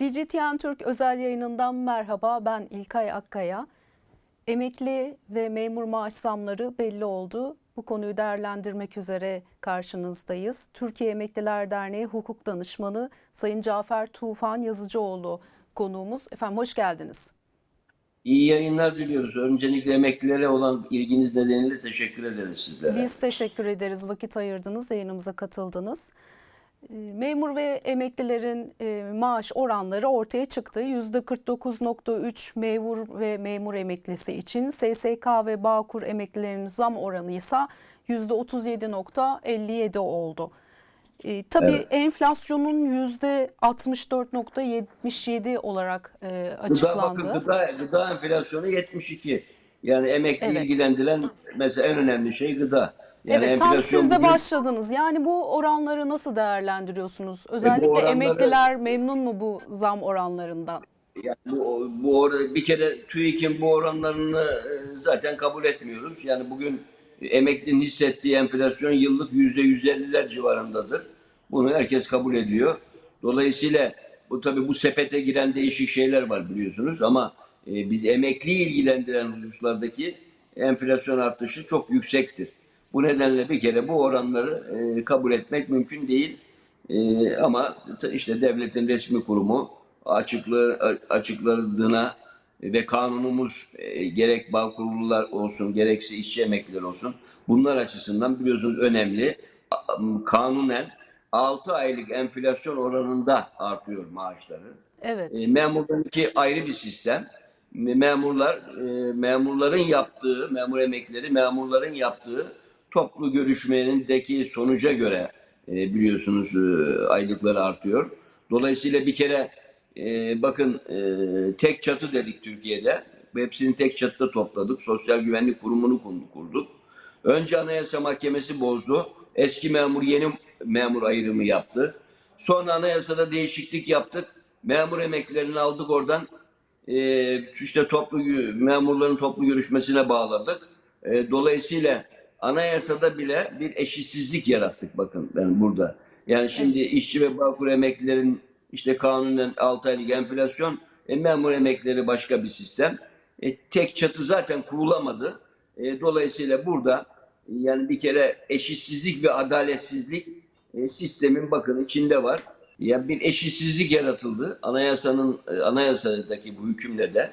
CGTN Türk özel yayınından merhaba. Ben İlkay Akkaya. Emekli ve memur maaş zamları belli oldu. Bu konuyu değerlendirmek üzere karşınızdayız. Türkiye Emekliler Derneği Hukuk Danışmanı Sayın Cafer Tufan Yazıcıoğlu konuğumuz. Efendim hoş geldiniz. İyi yayınlar diliyoruz. Öncelikle emeklilere olan ilginiz nedeniyle teşekkür ederiz sizlere. Biz teşekkür ederiz. Vakit ayırdınız, yayınımıza katıldınız. E, Memur ve emeklilerin e, maaş oranları ortaya çıktı. %49.3 memur ve memur emeklisi için SSK ve Bağkur emeklilerinin zam oranı ise %37.57 oldu. E, tabii Evet. enflasyonun %64.77 olarak e, Gıda, açıklandı. bakın gıda, gıda enflasyonu 72. Yani emekli Evet. ilgilendiren mesela en önemli şey gıda. Yani evet tam siz de bugün- başladınız. Yani bu oranları nasıl değerlendiriyorsunuz? Özellikle oranları- emekliler memnun mu bu zam oranlarından? Yani bu, bu or- bir kere TÜİK'in bu oranlarını e, zaten kabul etmiyoruz. Yani bugün emeklinin hissettiği enflasyon yıllık yüzde 150'ler civarındadır. Bunu herkes kabul ediyor. Dolayısıyla bu tabii bu sepete giren değişik şeyler var biliyorsunuz ama e, biz emekli ilgilendiren hususlardaki enflasyon artışı çok yüksektir. Bu nedenle bir kere bu oranları e, kabul etmek mümkün değil. Ee, ama işte devletin resmi kurumu açıklığı açıkladığına ve kanunumuz e, gerek bağkurlular olsun gerekse işçi emekliler olsun bunlar açısından biliyorsunuz önemli. Kanunen 6 aylık enflasyon oranında artıyor maaşları. Evet. E, memurlarınki ayrı bir sistem. Me- Memurlar, e, memurların yaptığı, memur emekleri memurların yaptığı toplu görüşmelerindeki sonuca göre e, biliyorsunuz e, aylıkları artıyor. Dolayısıyla bir kere e, bakın e, tek çatı dedik Türkiye'de. Hepsini tek çatıda topladık. Sosyal Güvenlik Kurumu'nu kur- kurduk. Önce Anayasa Mahkemesi bozdu. Eski memur yeni memur ayrımı yaptı. Sonra anayasada değişiklik yaptık. Memur emeklilerini aldık oradan e, işte toplu memurların toplu görüşmesine bağladık. E, dolayısıyla anayasada bile bir eşitsizlik yarattık bakın ben burada. Yani şimdi işçi ve bağkur emeklilerin işte kanunen 6 aylık enflasyon, e, memur emeklileri başka bir sistem. E, tek çatı zaten kurulamadı. E, dolayısıyla burada yani bir kere eşitsizlik ve adaletsizlik e, sistemin bakın içinde var. Ya bir eşitsizlik yaratıldı anayasanın e, anayasadaki bu hükümle de.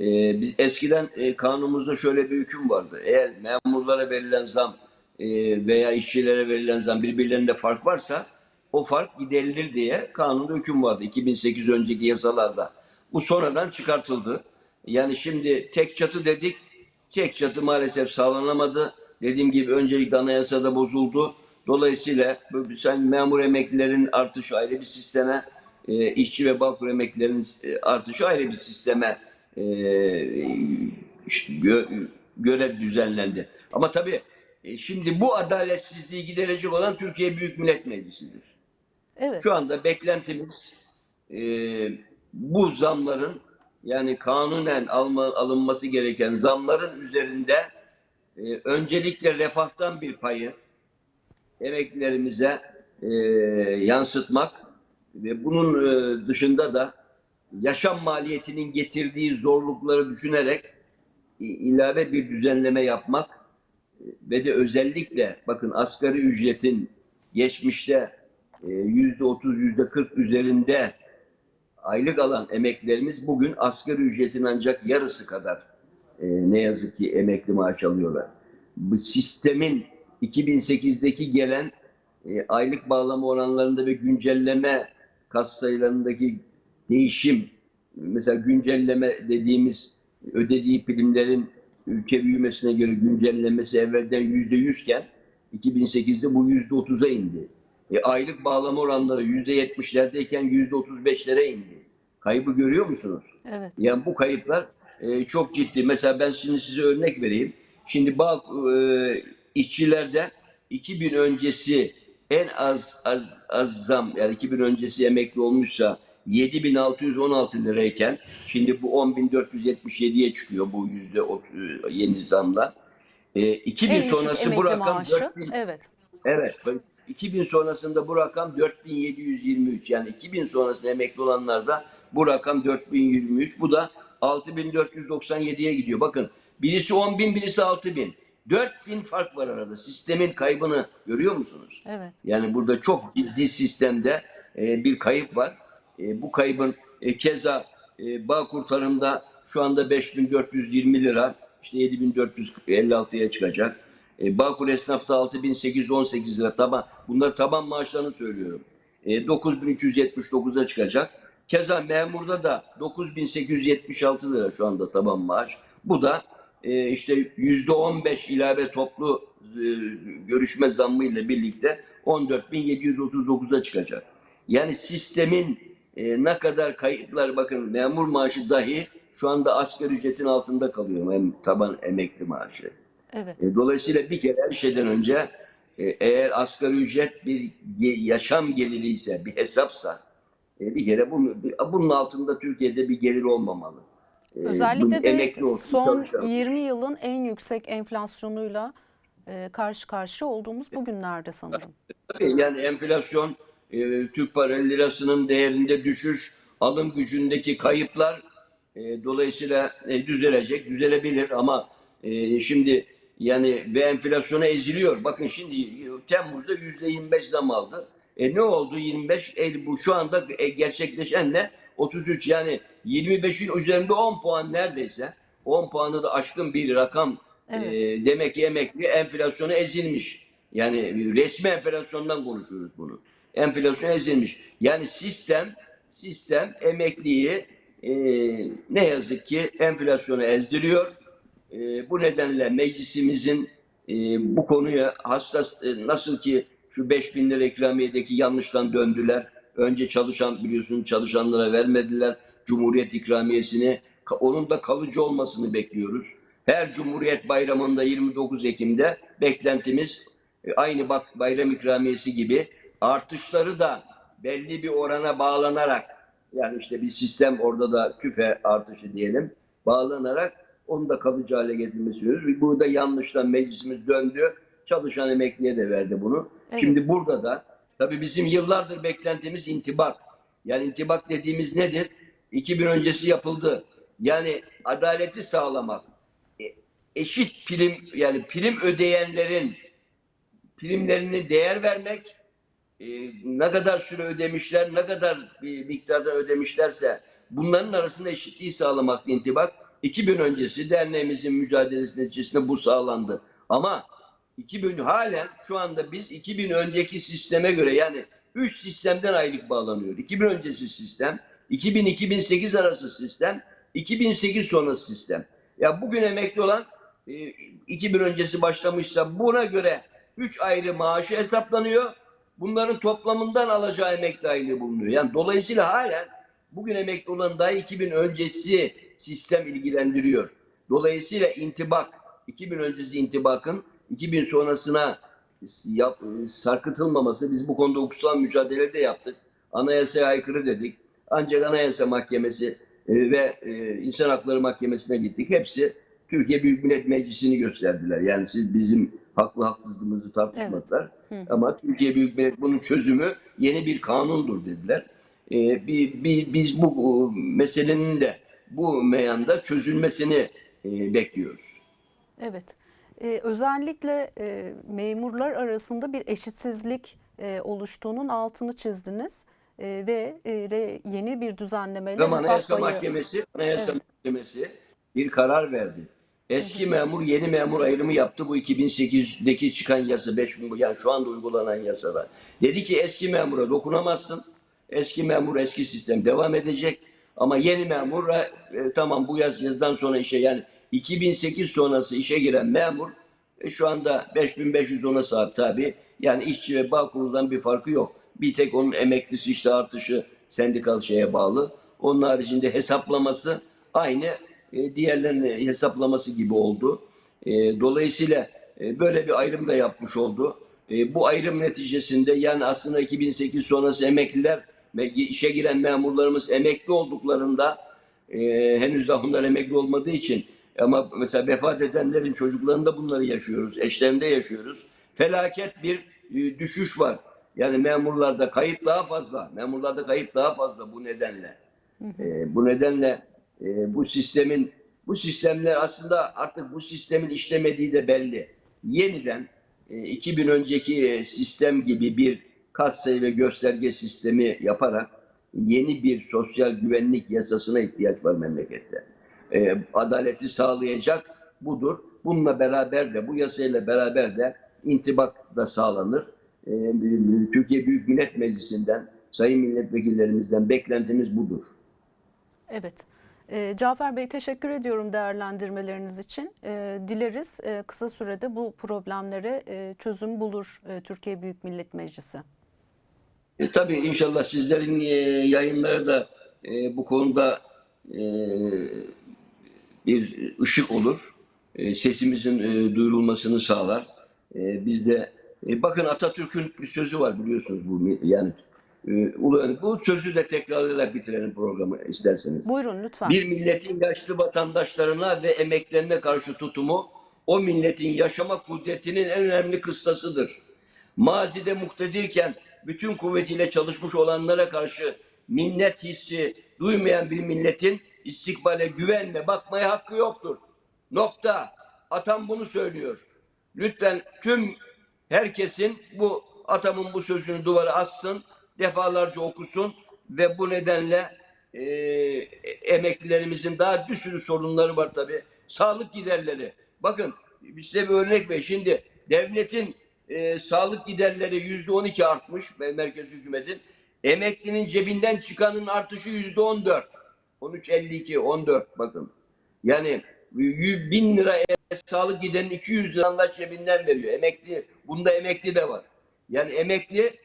E, biz eskiden e, kanunumuzda şöyle bir hüküm vardı. Eğer memurlara verilen zam e, veya işçilere verilen zam birbirlerinde fark varsa o fark giderilir diye kanunda hüküm vardı 2008 önceki yasalarda. Bu sonradan çıkartıldı. Yani şimdi tek çatı dedik. Tek çatı maalesef sağlanamadı. Dediğim gibi öncelikle anayasada bozuldu. Dolayısıyla sen memur emeklilerin artışı ayrı bir sisteme, e, işçi ve bağkur emeklilerin e, artışı ayrı bir sisteme e, gö- göre düzenlendi. Ama tabii e, şimdi bu adaletsizliği giderecek olan Türkiye Büyük Millet Meclisi'dir. Evet. Şu anda beklentimiz e, bu zamların yani kanunen alma, alınması gereken zamların üzerinde e, öncelikle refahtan bir payı emeklilerimize e, yansıtmak ve bunun e, dışında da yaşam maliyetinin getirdiği zorlukları düşünerek ilave bir düzenleme yapmak e, ve de özellikle bakın asgari ücretin geçmişte e, yüzde otuz, yüzde kırk üzerinde aylık alan emeklilerimiz bugün asgari ücretin ancak yarısı kadar e, ne yazık ki emekli maaş alıyorlar. Bu sistemin 2008'deki gelen aylık bağlama oranlarında ve güncelleme kas sayılarındaki değişim, mesela güncelleme dediğimiz ödediği primlerin ülke büyümesine göre güncellemesi evvelden yüzde yüzken 2008'de bu yüzde otuza indi. E, aylık bağlama oranları yüzde yetmişlerdeyken yüzde otuz beşlere indi. Kaybı görüyor musunuz? Evet. Yani bu kayıplar e, çok ciddi. Mesela ben şimdi size örnek vereyim. Şimdi bak e, işçilerde 2000 öncesi en az az az zam yani 2000 öncesi emekli olmuşsa 7616 lirayken şimdi bu 10477'ye çıkıyor bu yüzde e, yeni zamla. E, 2000 En sonrası bu rakam maaşı. 4000 Evet. Evet. bak, 2000 sonrasında bu rakam 4723. Yani 2000 sonrasında emekli olanlarda Bu rakam 4023. Bu da 6497'ye gidiyor. Bakın birisi 10 bin, birisi 6 bin. 4000 fark var arada. Sistemin kaybını görüyor musunuz? Evet. Yani burada çok ciddi sistemde e, bir kayıp var. E, bu kaybın e, keza e, bağ kurtarımda şu anda 5420 lira işte 7456'ya çıkacak. E, Bağkur esnafta 6818 lira taban. Bunlar taban maaşlarını söylüyorum. E, 9379'a çıkacak. Keza memurda da 9876 lira şu anda taban maaş. Bu da e, işte %15 ilave toplu e, görüşme zammı ile birlikte 14.739'a çıkacak. Yani sistemin e, ne kadar kayıplar bakın memur maaşı dahi şu anda asgari ücretin altında kalıyor. Hem taban emekli maaşı. Evet. E, Dolayısıyla bir kere her şeyden önce e, eğer asgari ücret bir yaşam geliri ise, bir hesapsa e, bir kere bunu, bir- bunun altında Türkiye'de bir gelir olmamalı. E, Özellikle de olsun, son çalışan. 20 yılın en yüksek enflasyonuyla e, karşı karşıya olduğumuz bugünlerde sanırım. Tabii yani enflasyon, e, Türk para lirasının değerinde düşüş, alım gücündeki kayıplar e, dolayısıyla e, düzelecek, düzelebilir ama e, şimdi yani ve enflasyona eziliyor. Bakın şimdi e, Temmuz'da yüzde 25 zam aldı. E ne oldu 25? E, bu şu anda e, gerçekleşen ne? 33 yani 25'in üzerinde 10 puan neredeyse 10 puanı da aşkın bir rakam Evet. e, demek ki emekli enflasyona ezilmiş. Yani resmi enflasyondan konuşuyoruz bunu. Enflasyon ezilmiş. Yani sistem sistem emekliyi e, ne yazık ki enflasyona ezdiriyor. E, bu nedenle meclisimizin e, bu konuya hassas e, nasıl ki şu 5000 lira ikramiyedeki yanlıştan döndüler. Önce çalışan biliyorsun çalışanlara vermediler Cumhuriyet ikramiyesini. Onun da kalıcı olmasını bekliyoruz. Her Cumhuriyet Bayramı'nda 29 Ekim'de beklentimiz e, aynı bak bayram ikramiyesi gibi artışları da belli bir orana bağlanarak yani işte bir sistem orada da tüfe artışı diyelim bağlanarak onu da kalıcı hale getirmesi istiyoruz. Burada yanlıştan meclisimiz döndü. Çalışan emekliye de verdi bunu. Evet. Şimdi burada da tabii bizim yıllardır beklentimiz intibak. Yani intibak dediğimiz nedir? 2000 öncesi yapıldı. Yani adaleti sağlamak. E, Eşit prim yani prim ödeyenlerin primlerine değer vermek, e, ne kadar süre ödemişler, ne kadar bir miktarda ödemişlerse bunların arasında eşitliği sağlamak intibak. 2000 öncesi derneğimizin mücadelesi neticesinde bu sağlandı. Ama 2000 halen şu anda biz 2000 önceki sisteme göre yani 3 sistemden aylık bağlanıyor. 2000 öncesi sistem, 2000-2008 arası sistem, 2008 sonrası sistem. Ya bugün emekli olan e, 2000 öncesi başlamışsa buna göre 3 ayrı maaşı hesaplanıyor. Bunların toplamından alacağı emekli aylığı bulunuyor. Yani dolayısıyla halen bugün emekli olan dahi 2000 öncesi sistem ilgilendiriyor. Dolayısıyla intibak, 2000 öncesi intibakın 2000 sonrasına yap, sarkıtılmaması biz bu konuda hukuksal mücadele de yaptık. Anayasaya aykırı dedik. Ancak Anayasa Mahkemesi e, ve e, İnsan Hakları Mahkemesi'ne gittik. Hepsi Türkiye Büyük Millet Meclisi'ni gösterdiler. Yani siz bizim haklı haksızlığımızı tartışmadılar. Ama Türkiye Büyük Millet bunun çözümü yeni bir kanundur dediler. E, bir, bir, biz bu meselenin de bu meyanda çözülmesini e, bekliyoruz. Evet. Ee, özellikle e, memurlar arasında bir eşitsizlik e, oluştuğunun altını çizdiniz E, ve e, yeni bir düzenlemeyle Ama refah Anayasa Mahkemesi, Anayasa Evet. Mahkemesi bir karar verdi. Eski memur yeni memur ayrımı yaptı bu 2008'deki çıkan yasa 5000 yani şu anda uygulanan yasada. Dedi ki eski memura dokunamazsın. Eski memur eski sistem devam edecek. Ama yeni memura e, tamam bu yaz yazdan sonra işe yani 2008 sonrası işe giren memur e, şu anda 5510'a saat tabi. Yani işçi ve bağ kuruldan bir farkı yok. Bir tek onun emeklisi işte artışı sendikal şeye bağlı. Onun haricinde hesaplaması aynı e, diğerlerinin hesaplaması gibi oldu. E, dolayısıyla e, böyle bir ayrım da yapmış oldu. E, bu ayrım neticesinde yani aslında 2008 sonrası emekliler ve işe giren memurlarımız emekli olduklarında e, henüz daha onlar emekli olmadığı için ama mesela vefat edenlerin çocuklarında bunları yaşıyoruz, eşlerinde yaşıyoruz. Felaket bir e, düşüş var. Yani memurlarda kayıp daha fazla. Memurlarda kayıp daha fazla bu nedenle. E, bu nedenle e, bu sistemin bu sistemler aslında artık bu sistemin işlemediği de belli. Yeniden e, 2000 önceki e, sistem gibi bir katsayı ve gösterge sistemi yaparak yeni bir sosyal güvenlik yasasına ihtiyaç var memlekette. E, adaleti sağlayacak budur. Bununla beraber de bu yasayla beraber de intibak da sağlanır. E, Türkiye Büyük Millet Meclisi'nden, sayın milletvekillerimizden beklentimiz budur. Evet. E, Cafer Bey teşekkür ediyorum değerlendirmeleriniz için. E, dileriz e, kısa sürede bu problemlere e, çözüm bulur e, Türkiye Büyük Millet Meclisi. E, tabii inşallah sizlerin e, yayınları da e, bu konuda e, bir ışık olur. E, sesimizin e, duyurulmasını sağlar. E, biz de e, bakın Atatürk'ün bir sözü var biliyorsunuz bu yani bu sözü de tekrarlayarak bitirelim programı isterseniz. Buyurun lütfen. Bir milletin yaşlı vatandaşlarına ve emeklerine karşı tutumu o milletin yaşama kudretinin en önemli kıstasıdır. Mazide muktedirken bütün kuvvetiyle çalışmış olanlara karşı minnet hissi duymayan bir milletin istikbale güvenle bakmaya hakkı yoktur. Nokta. Atam bunu söylüyor. Lütfen tüm herkesin bu atamın bu sözünü duvara assın, defalarca okusun ve bu nedenle e, emeklilerimizin daha bir sürü sorunları var tabii. Sağlık giderleri. Bakın size bir örnek ver. Şimdi devletin e, sağlık giderleri yüzde on iki artmış ve merkez hükümetin. Emeklinin cebinden çıkanın artışı yüzde on dört. 13.52, 14 bakın. Yani 100 bin lira sağlık giderinin 200 lira cebinden veriyor. Emekli, bunda emekli de var. Yani emekli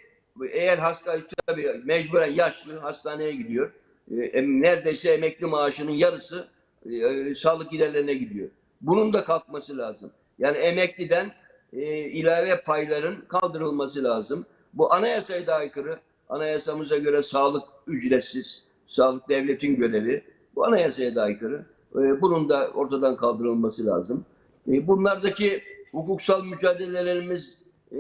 eğer hasta tabii mecburen yaşlı hastaneye gidiyor. E, neredeyse emekli maaşının yarısı e, sağlık giderlerine gidiyor. Bunun da kalkması lazım. Yani emekliden e, ilave payların kaldırılması lazım. Bu anayasaya da aykırı. Anayasamıza göre sağlık ücretsiz. Sağlık devletin görevi. Bu anayasaya da aykırı. E, bunun da ortadan kaldırılması lazım. E, bunlardaki hukuksal mücadelelerimiz e,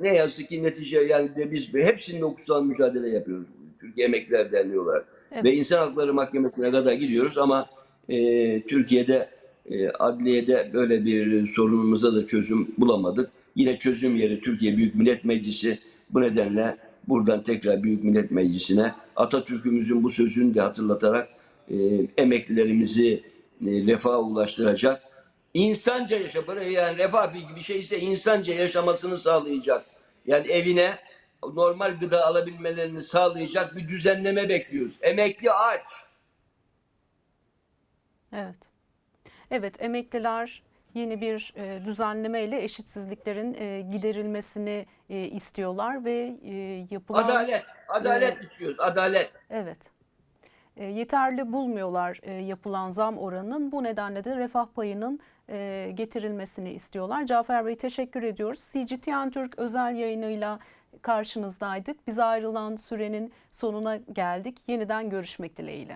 ne yazık ki netice yani de biz hepsinde hukuksal mücadele yapıyoruz. Türkiye Emekliler Derneği olarak. Evet. Ve İnsan Hakları Mahkemesi'ne kadar gidiyoruz ama e, Türkiye'de e, adliyede böyle bir sorunumuza da çözüm bulamadık. Yine çözüm yeri Türkiye Büyük Millet Meclisi. Bu nedenle buradan tekrar Büyük Millet Meclisi'ne Atatürk'ümüzün bu sözünü de hatırlatarak e, emeklilerimizi e, refaha ulaştıracak. İnsanca yaşa, böyle yani refah bir bir şeyse insanca yaşamasını sağlayacak. Yani evine normal gıda alabilmelerini sağlayacak bir düzenleme bekliyoruz. Emekli aç. Evet. Evet, emekliler yeni bir e, düzenlemeyle eşitsizliklerin e, giderilmesini e, istiyorlar ve e, yapılan Adalet. Adalet Evet. istiyoruz. Adalet. Evet. E, yeterli bulmuyorlar e, yapılan zam oranının. Bu nedenle de refah payının e, getirilmesini istiyorlar. Cafer Bey teşekkür ediyoruz. CGTN Türk özel yayınıyla karşınızdaydık. Biz ayrılan sürenin sonuna geldik. Yeniden görüşmek dileğiyle.